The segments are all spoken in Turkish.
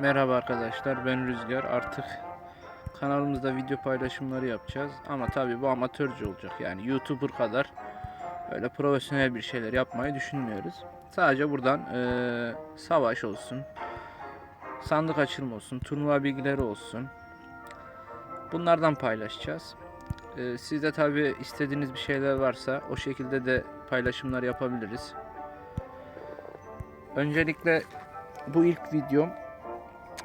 Merhaba arkadaşlar ben Rüzgar artık kanalımızda video paylaşımları yapacağız ama tabi bu amatörce olacak yani YouTuber kadar öyle profesyonel bir şeyler yapmayı düşünmüyoruz. Sadece buradan eee, savaş olsun, sandık açılma olsun, turnuva bilgileri olsun bunlardan paylaşacağız. Eee sizde tabi istediğiniz bir şeyler varsa o şekilde de paylaşımlar yapabiliriz. Öncelikle bu ilk videom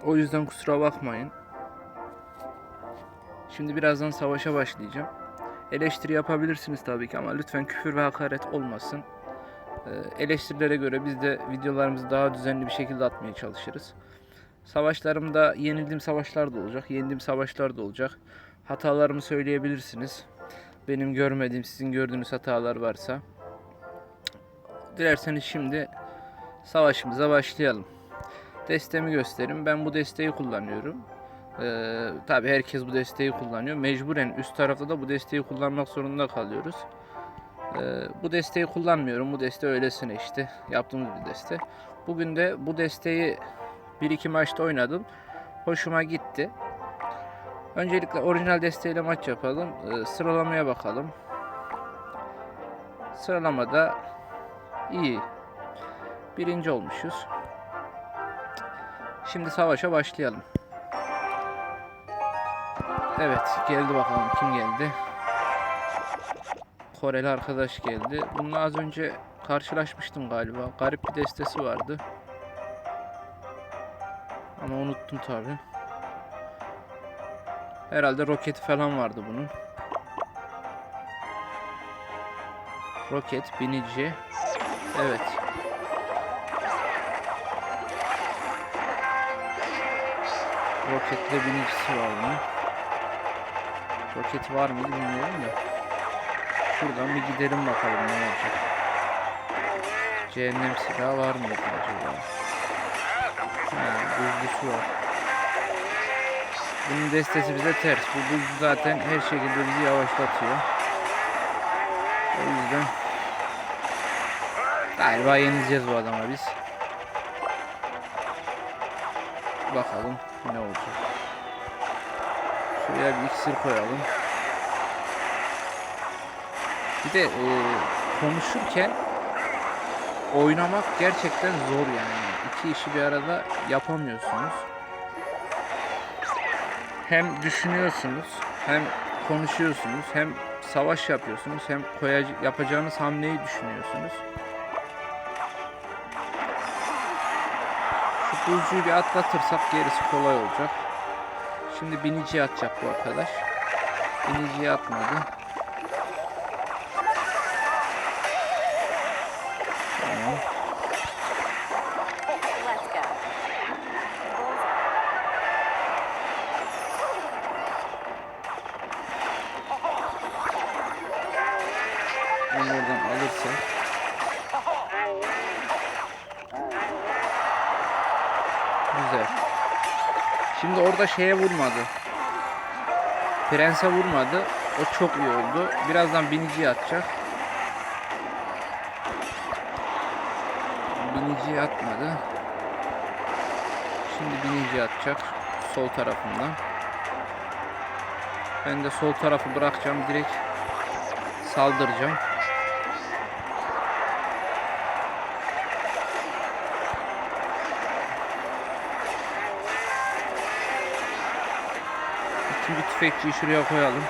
o yüzden kusura bakmayın. Şimdi birazdan savaşa başlayacağım. Eleştiri yapabilirsiniz tabii ki ama lütfen küfür ve hakaret olmasın. Ee, eleştirilere göre biz de videolarımızı daha düzenli bir şekilde atmaya çalışırız. Savaşlarımda yenildiğim savaşlar da olacak, yendiğim savaşlar da olacak. Hatalarımı söyleyebilirsiniz. Benim görmediğim, sizin gördüğünüz hatalar varsa. Dilerseniz şimdi savaşımıza başlayalım destemi göstereyim. Ben bu desteği kullanıyorum. Ee, Tabi herkes bu desteği kullanıyor. Mecburen üst tarafta da bu desteği kullanmak zorunda kalıyoruz. Ee, bu desteği kullanmıyorum. Bu deste öylesine işte yaptığımız bir deste. Bugün de bu desteği 1-2 maçta oynadım. Hoşuma gitti. Öncelikle orijinal desteğiyle maç yapalım. Ee, sıralamaya bakalım. Sıralamada iyi. Birinci olmuşuz. Şimdi savaşa başlayalım. Evet geldi bakalım kim geldi. Koreli arkadaş geldi. Bununla az önce karşılaşmıştım galiba. Garip bir destesi vardı. Ama unuttum tabi. Herhalde roketi falan vardı bunun. Roket, binici. Evet. Roketle binicisi var bunun. Roket var mıydı bilmiyorum da. Şuradan bir gidelim bakalım ne olacak. Cehennem silahı var mı acaba? Ha, buzlusu var. Bunun destesi bize ters. Bu buzlu zaten her şekilde bizi yavaşlatıyor. O yüzden galiba yenileceğiz bu adama biz. Bakalım ne olacak. Şuraya bir iksir koyalım. Bir de e, konuşurken oynamak gerçekten zor yani. İki işi bir arada yapamıyorsunuz. Hem düşünüyorsunuz, hem konuşuyorsunuz, hem savaş yapıyorsunuz, hem koyac- yapacağınız hamleyi düşünüyorsunuz. Buzcuyu bir atlatırsak gerisi kolay olacak. Şimdi biniciye atacak bu arkadaş. Biniciye atmadı. Tamam. Onu oradan alırsak. Güzel. Şimdi orada şeye vurmadı. Prense vurmadı. O çok iyi oldu. Birazdan biniciye atacak. Biniciye atmadı. Şimdi biniciye atacak. Sol tarafından. Ben de sol tarafı bırakacağım. Direkt saldıracağım. İkinci tüfekçiyi şuraya koyalım.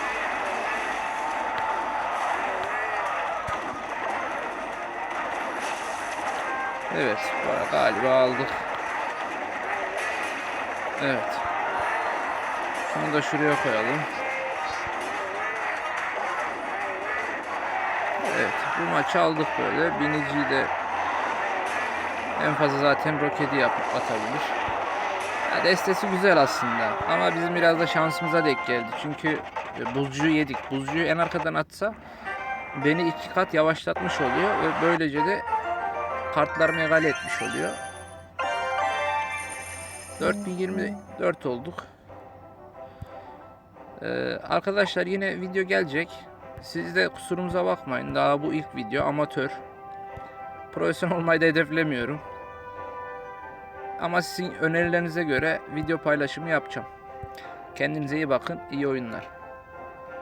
Evet, galiba aldık. Evet. Şunu da şuraya koyalım. Evet, bu maçı aldık böyle. Biniciyi de en fazla zaten roketi yapıp atabilir. Ya destesi güzel aslında ama bizim biraz da şansımıza denk geldi. Çünkü e, buzcuyu yedik. Buzcuyu en arkadan atsa beni iki kat yavaşlatmış oluyor ve böylece de kartlarımı egale etmiş oluyor. 4024 olduk. Ee, arkadaşlar yine video gelecek. Siz de kusurumuza bakmayın. Daha bu ilk video amatör. Profesyonel olmayı da hedeflemiyorum. Ama sizin önerilerinize göre video paylaşımı yapacağım. Kendinize iyi bakın. iyi oyunlar.